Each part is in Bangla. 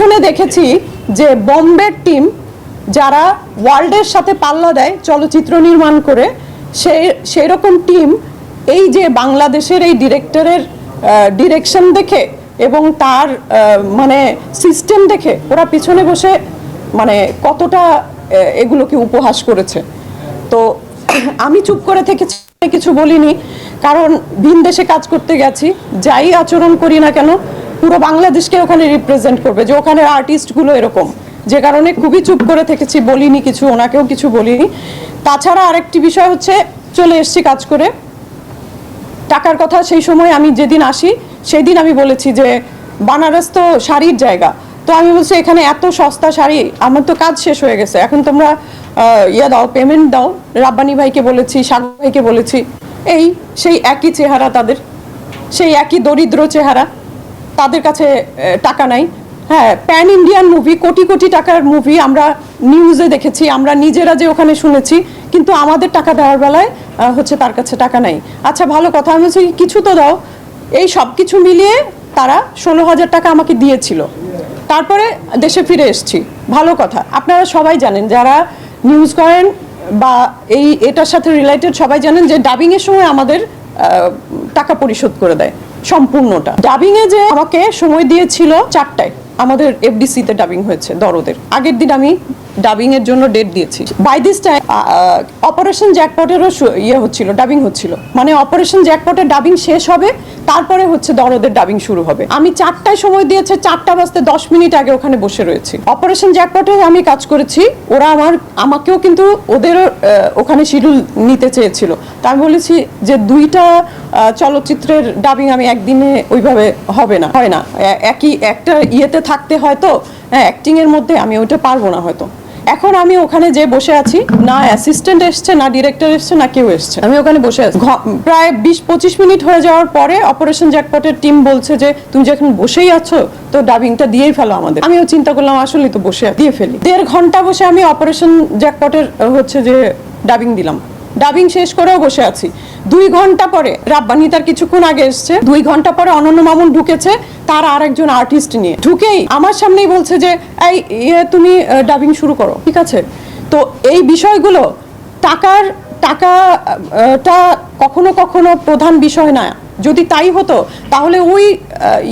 পিছনে দেখেছি যে বম্বের টিম যারা ওয়ার্ল্ডের সাথে পাল্লা দেয় চলচ্চিত্র নির্মাণ করে সেই সেই রকম টিম এই যে বাংলাদেশের এই ডিরেক্টরের ডিরেকশন দেখে এবং তার মানে সিস্টেম দেখে ওরা পিছনে বসে মানে কতটা এগুলোকে উপহাস করেছে। তো আমি চুপ করে থেকে কিছু বলিনি, কারণ ভিন দেশে কাজ করতে গেছি, যাই আচরণ করি না কেন পুরো বাংলাদেশকে ওখানে রিপ্রেজেন্ট করবে, যে ওখানের আর্টিস্টগুলো এরকম। যে কারণে খুবই চুপ করে থেকেছি, বলিনি কিছু, ওনাকেও কিছু বলিনি। তাছাড়া আরেকটি বিষয় হচ্ছে, চলে এসেছি কাজ করে। টাকার কথা সেই সময় আমি যেদিন আসি সেই দিন আমি বলেছি যে, বানারস তো শাড়ির জায়গা। তো আমি বলছি, এখানে এত সস্তা শাড়ি, আমার তো কাজ শেষ হয়ে গেছে। এখন তোমরা ইয়ে দাও পেমেন্ট দাও। রাব্বানি ভাইকে বলেছি, সাগর ভাইকে বলেছি, এই সেই একই চেহারা তাদের, সেই একই দরিদ্র চেহারা। তাদের কাছে টাকা নাই। হ্যাঁ pan Indian movie crore crore টাকার মুভি আমরা নিউজে দেখেছি, আমরা নিজেরা যে ওখানে শুনেছি, কিন্তু আমাদের টাকা দেওয়ার বেলায় হচ্ছে তার কাছে টাকা নাই। আচ্ছা ভালো কথা, আমি বলছি, কিছু তো দাও। এই সব কিছু মিলিয়ে তারা ষোলো হাজার টাকা আমাকে দিয়েছিল। তারপরে দেশে ফিরে এসেছি। ভালো কথা। আপনারা সবাই জানেন, যারা নিউজ করেন বা এই, এটার সাথে রিলেটেড সবাই জানেন যে ডাবিংয়ের সময় আমাদের টাকা পরিশোধ করে দেয়। সম্পূর্ণটা। ডাবিং এ যে আমাকে সময় দিয়েছিল চারটায়, আমাদের এফডিসি তে ডাবিং হয়েছে, দরদের। আগের দিন আমি ডাবিং এর জন্য ডেট দিয়েছি। বাই দিস টাইম অপারেশন জ্যাকপটেরও ইয়ে হচ্ছিল ডাবিং হচ্ছিল। মানে অপারেশন জ্যাকপটের ডাবিং শেষ হবে তারপরে হচ্ছে দরদের ডাবিং শুরু হবে। আমি চারটায় সময় দিয়েছে চারটা বাজতে দশ মিনিট আগে ওখানে বসে রয়েছি। অপারেশন জ্যাকপটে আমি কাজ করেছি ওরা আমার আমাকেও কিন্তু ওদেরও আহ, ওখানে শিডিউল নিতে চেয়েছিল। তা আমি বলেছি যে দুইটা চলচ্চিত্রের ডাবিং আমি একদিনে ওইভাবে হবে না হয় না। একই একটা ইয়েতে থাকতে হয়তো হ্যাঁ অ্যাক্টিংয়ের মধ্যে আমি ওইটা পারব না হয়তো। এখন আমি ওখানে যে বসে আছি না অ্যাসিস্ট্যান্ট এসছে না ডিরেক্টর এসছে না কেউ এসছে। আমি ওখানে বসে আছি। প্রায় বিশ পঁচিশ মিনিট হয়ে যাওয়ার পরে অপারেশন জ্যাকপটের টিম বলছে যে তুমি যখন বসেই আছো তো ডাবিংটা দিয়েই ফেলো আমাদের। আমিও চিন্তা করলাম আসলে তো বসে দিয়ে ফেলি। দেড় ঘণ্টা বসে আমি অপারেশন জ্যাকপটের হচ্ছে যে ডাবিং দিলাম। ডাবিং শেষ করেও বসে আছি। দুই ঘণ্টা পরে, রাব্বানি তার কিছুক্ষণ আগে এসছে। দুই ঘণ্টা পরে অনন্য মামুন ঢুকেছে তার আর একজন আর্টিস্ট নিয়ে। ঢুকেই আমার সামনেই বলছে যে, এই ইয়ে তুমি ডাবিং শুরু করো। ঠিক আছে? তো এই বিষয়গুলো টাকার টাকাটা কখনো কখনো প্রধান বিষয় না। যদি তাই হতো, তাহলে ওই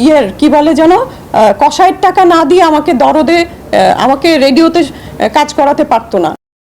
ইয়ের, কি বলে যেন কষায়ের টাকা না দিয়ে আমাকে দরদে আমাকে রেডিওতে কাজ করাতে পারতো না।